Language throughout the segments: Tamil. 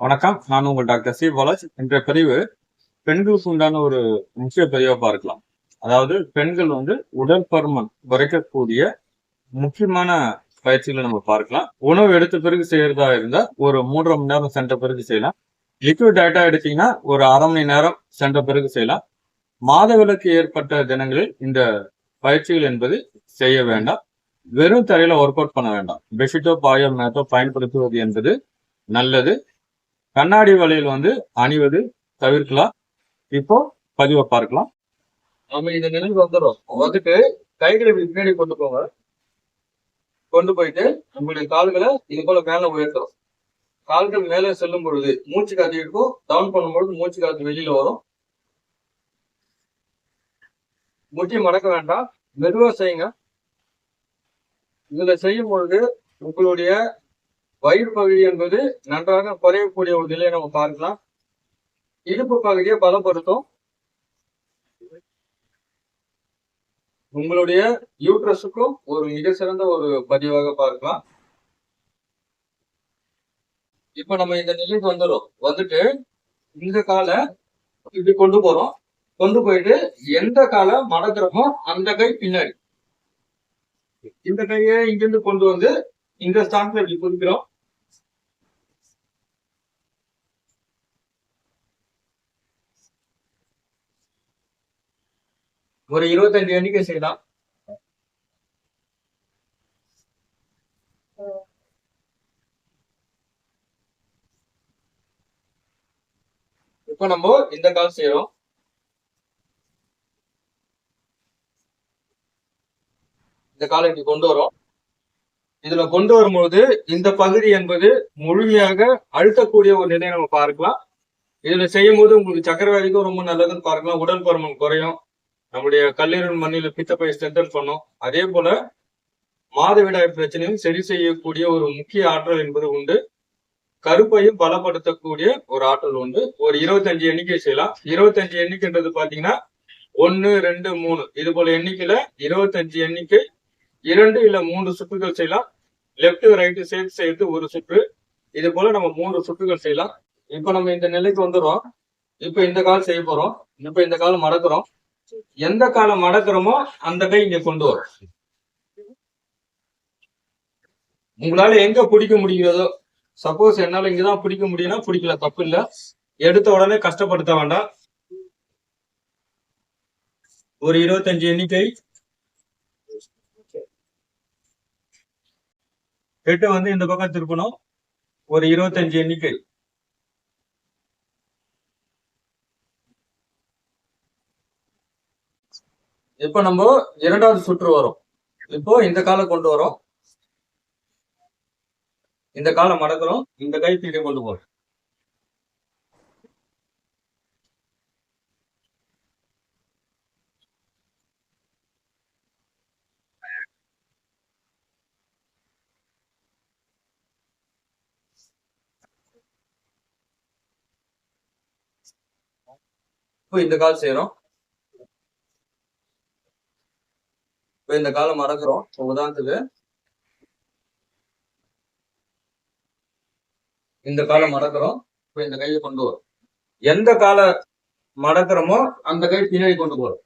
வணக்கம். நான் உங்கள் டாக்டர் சி. பாலாஜ். என்ற பதிவு பெண்களுக்கு உண்டான ஒரு முக்கிய பதிவை பார்க்கலாம். அதாவது பெண்கள் வந்து உடல் பருமன் குறைக்கக்கூடிய முக்கியமான பயிற்சிகளை நம்ம பார்க்கலாம். உணவு எடுத்த பிறகு செய்யறதா இருந்தா ஒரு மூன்றரை மணி நேரம் சென்ற பிறகு செய்யலாம். லிக்விட் டேட்டா எடுத்தீங்கன்னா ஒரு அரை மணி நேரம் சென்ற பிறகு செய்யலாம். மாதவிலக்கு ஏற்பட்ட தினங்களில் இந்த பயிற்சிகள் என்பது செய்ய வேண்டாம். வெறும் தரையில ஒர்க் அவுட் பண்ண வேண்டாம். பெட்ஷீட்டோ பாயோ மேட்டோ பயன்படுத்துவது என்பது நல்லது. கண்ணாடி வளையல் வந்து அணிவது தவிர்க்கலாம். இப்போ பதிவை பார்க்கலாம். நம்ம இந்த நிலைக்கு வந்துடும் வந்துட்டு கைகளை பின்னாடி கொண்டு போங்க. கொண்டு போயிட்டு நம்மளுடைய கால்களை இது போல மேல உயர்த்துறோம் கால்கள் மேலே செல்லும் பொழுது மூச்சு காத்து இருக்கும். டவுன் பண்ணும்பொழுது மூச்சு காத்து வெளியில வரும். முட்டி மடக்க வேண்டாம். மெதுவா செய்யுங்க. இதுல செய்யும் பொழுது உங்களுடைய வயிறு பகுதி என்பது நன்றாக குறையக்கூடிய ஒரு நிலையை நம்ம பார்க்கலாம். இடுப்பு பகுதியை பலப்படுத்தும். உங்களுடைய யூட்ரஸுக்கும் ஒரு மிக சிறந்த ஒரு பதிவாக பார்க்கலாம். இப்ப நம்ம இந்த நிலைக்கு வந்துடும் வந்துட்டு இந்த காலை இப்படி கொண்டு போறோம். கொண்டு போயிட்டு எந்த காலை மடக்கிறோமோ அந்த கை பின்னாடி. இந்த கையை இங்கிருந்து கொண்டு வந்து இந்த ஸ்டாண்ட்ல இப்படி குறிக்கிறோம் ஒரு இருபத்தஞ்சு எண்ணிக்கை செய்யலாம். இப்ப நம்ம இந்த கால் செய்யறோம் இந்த காலை இப்படி கொண்டு வரோம். இதுல கொண்டு வரும்போது இந்த பகுதி என்பது முழுமையாக அழுத்தக்கூடிய ஒரு நிலையை நம்ம பார்க்கலாம். இதுல செய்யும் போது உங்களுக்கு சக்கரவாதிக்கும் ரொம்ப நல்லதுன்னு பார்க்கலாம். உடல் பருமன் குறையும். நம்முடைய கல்லீரல் மண்ணில் பித்தப்பை ஸ்ட்ரென்தன் பண்ணும். அதே போல மாதவிடாய் பிரச்சனையும் சரி செய்யக்கூடிய ஒரு முக்கிய ஆற்றல் என்பது உண்டு. கருப்பையும் பலப்படுத்தக்கூடிய ஒரு ஆற்றல் உண்டு. ஒரு இருபத்தஞ்சு எண்ணிக்கை செய்யலாம். இருபத்தஞ்சு எண்ணிக்கைன்றது பாத்தீங்கன்னா ஒன்னு ரெண்டு மூணு. இது போல எண்ணிக்கையில இருபத்தஞ்சு எண்ணிக்கை இரண்டு இல்ல மூன்று சுற்றுகள் செய்யலாம். லெப்ட் ரைட்டு சேர்த்து சேர்த்து ஒரு சுற்று. இது போல நம்ம மூன்று சுற்றுகள் செய்யலாம். இப்ப நம்ம இந்த நிலைக்கு வந்துடுறோம். இப்ப இந்த கால் செய்ய போறோம். இப்ப இந்த காலம் மடக்குறோம். எந்த காலம் மடக்கிறோமோ அந்த கை இங்க கொண்டு வரும். உங்களால எங்க பிடிக்க முடிகிறதோ சப்போஸ் என்னால இங்கதான் பிடிக்க முடியும்னா பிடிக்கல தப்பு இல்ல எடுத்த உடனே கஷ்டப்படுத்த வேண்டாம். ஒரு இருபத்தஞ்சு எண்ணிக்கை. எட்டு வந்து இந்த பக்கம் திருப்பணும். ஒரு இருபத்தஞ்சு எண்ணிக்கை. இப்ப நம்ம இரண்டாவது சுற்று வரும். இப்போ இந்த காலை கொண்டு வரோம். இந்த காலை மடக்கிறோம். இந்த கை கீழே கொண்டு போறோம் இப்போ இந்த கால் செய்யறோம். இப்போ இந்த காலம் மடக்குறோம் உதாரணத்துக்கு இந்த காலம் மறக்கிறோம். இப்போ இந்த கையை கொண்டு வரும். எந்த கால மடக்குறோமோ அந்த கை பின்னாடி கொண்டு போறோம்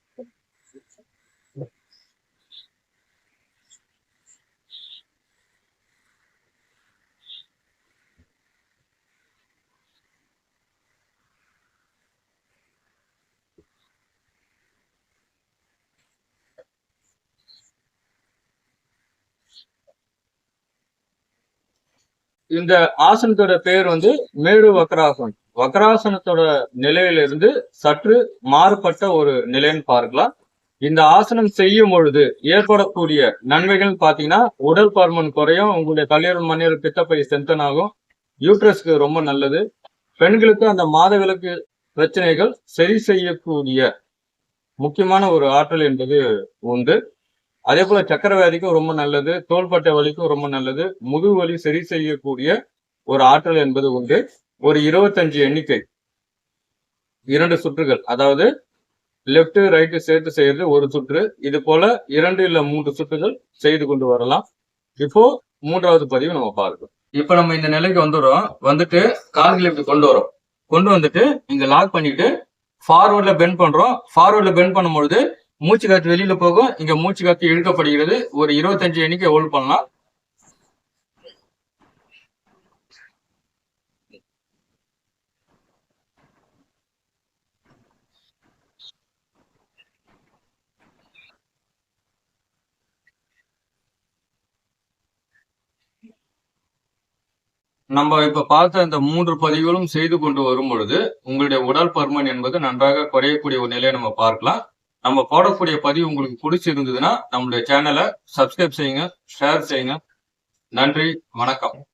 இந்த ஆசனத்தோட பேர் வந்து மேரு வக்ராசன் வக்ராசனத்தோட நிலையிலிருந்து சற்று மாறுபட்ட ஒரு நிலைன்னு பார்க்கலாம். இந்த ஆசனம் செய்யும் பொழுது ஏற்படக்கூடிய நன்மைகள் பார்த்தீங்கன்னா உடல் பருமன் குறையும் உங்களுடைய கல்லீரல் மண்ணீரல் பித்தப்பை ஸ்ட்ரென்தன் ஆகும் யூட்ரஸ்க்கு ரொம்ப நல்லது. பெண்களுக்கு அந்த மாதவிலக்கு பிரச்சனைகள் சரி செய்யக்கூடிய முக்கியமான ஒரு ஆற்றல் என்பது உண்டு. அதே போல சக்கரவியாதிக்கும் ரொம்ப நல்லது தோள்பட்டை வலிக்கும் ரொம்ப நல்லது. முதுகு வலி சரி செய்யக்கூடிய ஒரு ஆற்றல் என்பது உண்டு. ஒரு இருபத்தஞ்சு எண்ணிக்கை. இரண்டு சுற்றுகள். அதாவது லெஃப்ட் ரைட்டு சேர்த்து செய்யறது ஒரு சுற்று. இது போல இரண்டு இல்ல மூன்று சுற்றுகள் செய்து கொண்டு வரலாம். இப்போ மூன்றாவது பதிவு நம்ம பார்க்கணும். இப்ப நம்ம இந்த நிலைக்கு வந்துடுறோம். வந்துட்டு கால்களை இப்படி கொண்டு வரோம். கொண்டு வந்துட்டு இங்க லாக் பண்ணிட்டு ஃபார்வர்ட்ல பெண்ட் பண்றோம். ஃபார்வர்ட்ல பெண்ட் பண்ணும்பொழுது மூச்சு காத்து வெளியில போகும். இங்க மூச்சு காத்து இழுக்கப்படுகிறது. ஒரு இருபத்தஞ்சு எண்ணிக்கை ஹோல்ட் பண்ணலாம். நம்ம இப்ப பார்த்த இந்த மூன்று பதிவுகளும் செய்து கொண்டு வரும் பொழுது உங்களுடைய உடல் பருமன் என்பது நன்றாக குறையக்கூடிய ஒரு நிலையை நம்ம பார்க்கலாம். நம்ம போடக்கூடிய பதிவு உங்களுக்கு பிடிச்சிருந்ததுன்னா நம்மளுடைய சேனலை சப்ஸ்கிரைப் செய்யுங்க ஷேர் செய்யுங்க. நன்றி வணக்கம்.